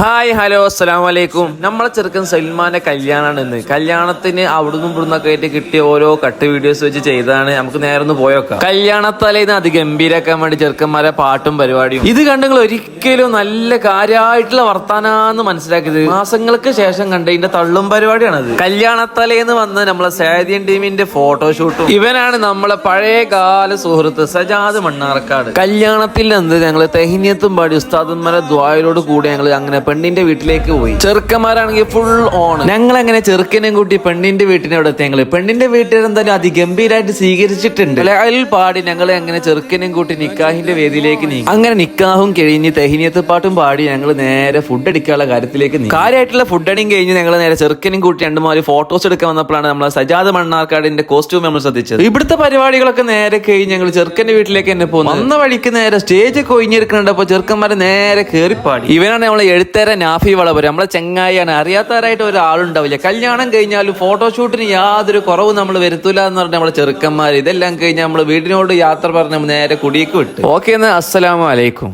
Hi hello അസ്സാം വലൈക്കും നമ്മളെ ചെറുക്കൻ സൽമാന്റെ കല്യാണമാണ് ഇന്ന്. കല്യാണത്തിന് അവിടുന്ന് ഇവിടുന്നൊക്കെ ആയിട്ട് കിട്ടിയ ഓരോ കട്ട് വീഡിയോസ് വെച്ച് ചെയ്തതാണ്. നമുക്ക് നേരെ ഒന്ന് പോയോക്കാം കല്യാണത്തലേന്ന് അതിഗംഭീരാക്കാൻ വേണ്ടി ചെറുക്കന്മാരെ പാട്ടും പരിപാടിയും. ഇത് കണ്ടെങ്കിൽ ഒരിക്കലും നല്ല കാര്യമായിട്ടുള്ള വർത്താനാന്ന് മനസ്സിലാക്കിയത് മാസങ്ങൾക്ക് ശേഷം കണ്ട ഇതിന്റെ തള്ളും പരിപാടിയാണത്. കല്യാണത്തലേന്ന് വന്ന് നമ്മളെ സാദിയൻ ടീമിന്റെ ഫോട്ടോഷൂട്ടും. ഇവനാണ് നമ്മളെ പഴയ കാല സുഹൃത്ത് സജാദ് മണ്ണാർക്കാട്. കല്യാണത്തിൽ നിന്ന് ഞങ്ങൾ തെഹിനിയത്തും പാടി ഉസ്താദന്മാരെ ദ്വായരോട് കൂടി ഞങ്ങൾ അങ്ങനെ പെണ്ണിന്റെ വീട്ടിലേക്ക് പോയി. ചെറുക്കന്മാരാണെങ്കിൽ ഫുൾ ഓൺ ഞങ്ങൾ അങ്ങനെ ചെറുക്കനെയും കൂട്ടി പെണ്ണിന്റെ വീട്ടിനെ അവിടെ എത്തി ഞങ്ങൾ? പെണ്ണിന്റെ വീട്ടിൽ എന്തായാലും അതിഗംഭീരായിട്ട് സ്വീകരിച്ചിട്ടുണ്ട്. അതിൽ പാടി ഞങ്ങൾ അങ്ങനെ ചെറുക്കനെയും കൂട്ടി നിക്കാഹിന്റെ വേദിയിലേക്ക് നീങ്ങി? അങ്ങനെ നിക്കാഹും കഴിഞ്ഞ് തെഹിനിയത്ത് പാട്ടും പാടി ഞങ്ങൾ നേരെ ഫുഡ് അടിക്കാനുള്ള കാര്യത്തിലേക്ക് നീങ്ങി. കാര്യമായിട്ടുള്ള ഫുഡ് അടിയും കഴിഞ്ഞ് ഞങ്ങൾ നേരെ ചെറുക്കനും കൂട്ടി രണ്ടുമാതിരി ഫോട്ടോസ് എടുക്കാൻ വന്നപ്പോഴാണ് നമ്മളെ സജാദ് മണ്ണാർക്കാടിന്റെ കോസ്റ്റ്യൂം നമ്മൾ ശ്രദ്ധിച്ചത്. ഇവിടുത്തെ പരിപാടികളൊക്കെ നേരെ കഴിഞ്ഞ് ഞങ്ങൾ ചെറുക്കന്റെ വീട്ടിലേക്ക് തന്നെ പോകുന്നു വന്ന വഴിക്ക് നേരെ സ്റ്റേജ് കൊഴിഞ്ഞിരിക്കുന്നുണ്ട് ചെറുക്കന്മാരെ നേരെ കേറിപ്പാടി. ഇവനാണ് നമ്മളെ എഴുത്തേര നാഫി വളപുരം നമ്മളെ ചെങ്ങായിയാണ്. അറിയാത്തവരായിട്ട് ഒരാളുണ്ടാവില്ല. കല്യാണം കഴിഞ്ഞാലും ഫോട്ടോഷൂട്ടിന് യാതൊരു കുറവും നമ്മൾ വരുത്തൂല എന്ന് പറഞ്ഞ നമ്മളെ ചെറുക്കന്മാർ ഇതെല്ലാം കഴിഞ്ഞ് നമ്മൾ വീടിനോട് യാത്ര പറഞ്ഞ് നേരെ കുടിയേക്ക് വിട്ടു. ഓക്കെ എന്നാൽ അസ്സലാമു അലൈക്കും.